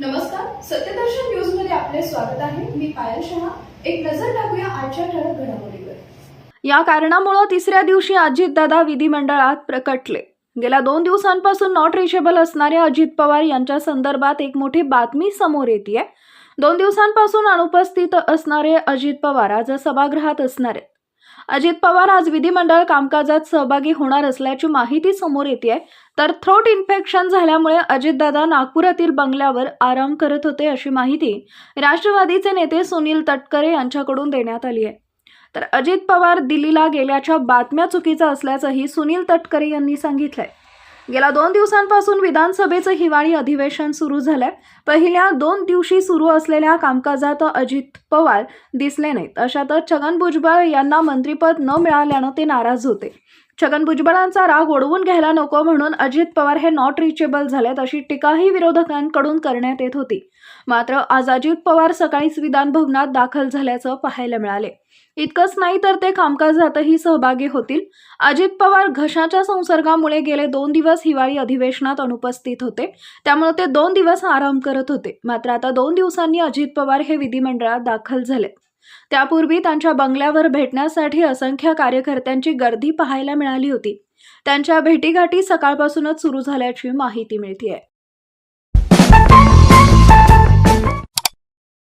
नमस्कार सत्यदर्शन न्यूजमध्ये आपले स्वागत आहे. मी पायल शहा. एक नजर टाकूया आजच्या ठळक घडामोडीवर. या कारणामुळं तिसऱ्या दिवशी अजितदादा विधिमंडळात प्रकटले. गेल्या दोन दिवसांपासून नॉट रिचेबल असणारे अजित पवार यांच्या संदर्भात एक मोठी बातमी समोर येते दोन दिवसांपासून अनुपस्थित असणारे अजित पवार आज सभागृहात असणार आहेत. अजित पवार आज विधिमंडळ कामकाजात सहभागी होणार असल्याची माहिती समोर येते तर थ्रोट इन्फेक्शन झाल्यामुळे अजितदादा नागपुरातील बंगल्यावर आराम करत होते अशी माहिती राष्ट्रवादीचे नेते सुनील तटकरे यांच्याकडून देण्यात आली आहे. तर अजित पवार दिल्लीला गेल्याच्या बातम्या चुकीचा असल्याचंही सुनील तटकरे यांनी सांगितलंय. गेल्या दोन दिवसांपासून विधानसभेचं हिवाळी अधिवेशन सुरू झालंय. पहिल्या दोन दिवशी सुरू असलेल्या कामकाजात अजित पवार दिसले नाहीत. अशातच छगन भुजबळ यांना मंत्रीपद न मिळाल्यानं ते नाराज होते. छगन भुजबळांचा राग ओढवून घ्यायला नको म्हणून अजित पवार हे नॉट रिचेबल झालेत अशी टीकाही विरोधकांकडून करण्यात येत होती. मात्र आज अजित पवार सकाळीच विधानभवनात दाखल झाल्याचं पाहायला मिळाले. इतकंच नाही तर ते कामकाजातही सहभागी होतील. अजित पवार घशाच्या संसर्गामुळे गेले दोन दिवस हिवाळी अधिवेशनात अनुपस्थित होते. त्यामुळे ते दोन दिवस आराम करत होते. मात्र आता दोन दिवसांनी अजित पवार हे विधिमंडळात दाखल झाले त्यापूर्वी त्यांच्या बंगल्यावर भेटण्यासाठी असंख्य कार्यकर्त्यांची गर्दी पाहायला मिळाली होती. त्यांच्या भेटीगाठी सकाळपासूनच सुरू झाल्याची माहिती मिळते